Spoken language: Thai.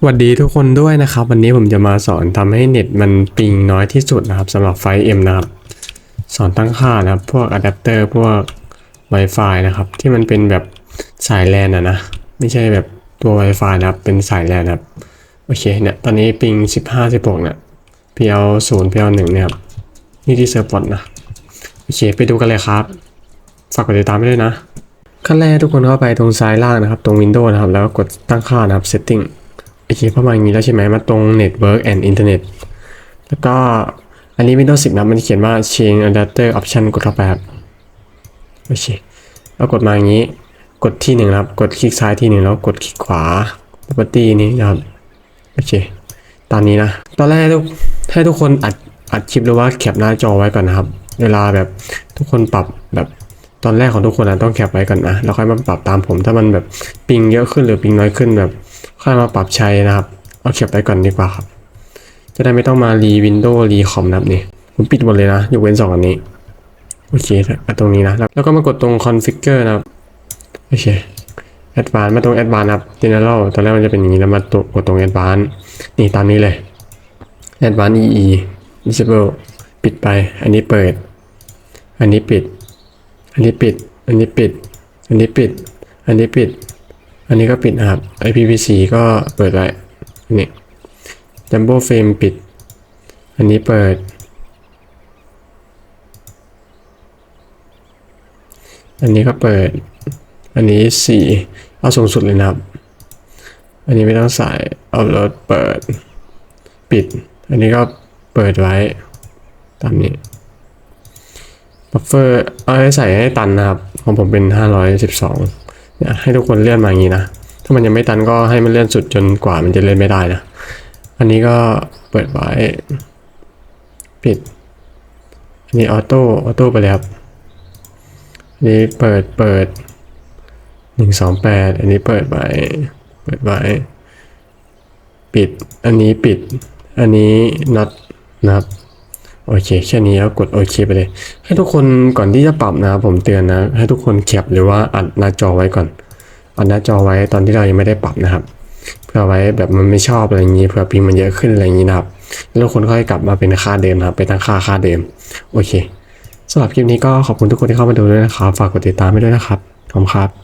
สวัสดีทุกคนด้วยนะครับ วันนี้ผมจะมาสอนทำให้เน็ตมันปิงน้อยที่สุดนะครับสำหรับไฟเอ็มนะครับ สอนตั้งค่านะครับ พวกอะแดปเตอร์พวก Wi-Fi นะครับ ที่มันเป็นแบบสายแลนอะนะ ไม่ใช่แบบตัว Wi-Fi นะครับ เป็นสายแลนนะครับ โอเคเนี่ย ตอนนี้ปิง 15 16เนี่ย PL 0 PL 1เนี่ยครับนี่ที่เซิร์ฟบอทนะ โอเค ไปดูกันเลยครับ ฝากกดติดตามไว้ด้วยนะ ขั้นแรกทุกคนเข้าไปตรงซ้ายล่างนะครับ ตรง Windows นะครับ แล้วก็กดตั้งค่านะครับ Setting โอเคประมาณนี้แล้วใช่ไหมมาตรง Network and Internet แล้วก็อันนี้ Windows 10นะมันเขียนว่า Change Adapter Option กดเข้าไปครับโอเคแล้วกดมาอย่างนี้ กดที่หนึ่งนะครับ กดคลิกซ้ายที่หนึ่งแล้วกดคลิกขวา Property นี้นะครับโอเคตามนี้นะ ตอนแรกให้ทุกให้ทุกคนอัดอัดคลิปหรือว่าแคปหน้าจอไว้ก่อนนะครับ เวลาแบบทุกคนปรับแบบตอนแรกของทุกคนนะต้องแคปไว้ก่อนนะแล้วค่อยมาปรับตามผมถ้ามันแบบปิงเยอะขึ้นหรือปิงน้อยขึ้นแบบ ค่อยมาปรับใช้นะครับ เอาแคปไว้ก่อนดีกว่าครับ จะได้ไม่ต้องมารีวินโดว์รีคอมนะครับนี่ผมปิดหมดเลยนะยกเว้นสองอันนี้ โอเคอตรงนี้นะ แล้วก็มากดตรง configure นะครับ โอเค advanced มาตรง advanced นะครับ general ตอนแรกมันจะเป็นอย่างนี้แล้วมาตกดตรง advanced นี่ตามนี้เลย advanced EE disable ปิดไป อันนี้เปิด อันนี้ปิด อันนี้ปิด อันนี้ปิด อันนี้ปิด อันนี้ปิด อันนี้ก็ปิดนะครับ IPv4 ก็เปิดไว้นี่ Jumbo Frame ปิด อันนี้เปิด อันนี้ก็เปิด อันนี้สี่เอาสูงสุดเลยนะครับ อันนี้ไม่ต้องใส่เอารถเปิด ปิด อันนี้ก็เปิดไว้ ตามนี้บัฟเฟอร์เอาให้ใส่ให้ตันนะครับ ของผมเป็น 512 เนี่ยให้ทุกคนเลื่อนมาอย่างนี้นะ ถ้ามันยังไม่ตันก็ให้มันเลื่อนสุดจนกว่ามันจะเลื่อนไม่ได้นะ อันนี้ก็เปิดไว้ ปิด อันนี้ออโต้ออโต้ไปเลยครับอันนี้เปิดเปิดหนึ่งสองแปดอันนี้เปิดไว้ เปิดไว้ ปิด อันนี้ปิด อันนี้ not นะครับ โอเค แค่นี้แล้วกดโอเคไปเลย ให้ทุกคนก่อนที่จะปรับนะครับผมเตือนนะ ให้ทุกคนแคปหรือว่าอัดหน้าจอไว้ก่อน อัดหน้าจอไว้ตอนที่เรายังไม่ได้ปรับนะครับ เพื่อไว้แบบมันไม่ชอบอะไรอย่างนี้เผื่อพิมพ์มันเยอะขึ้นอะไรอย่างนี้นะครับ แล้วทุกคนค่อยกลับมาเป็นค่าเดิมนะครับ ไปตั้งค่าค่าเดิม โอเคสำหรับคลิปนี้ก็ขอบคุณทุกคนที่เข้ามาดูด้วยนะครับ ฝากกดติดตามไปด้วยนะครับ ขอบคุณครับ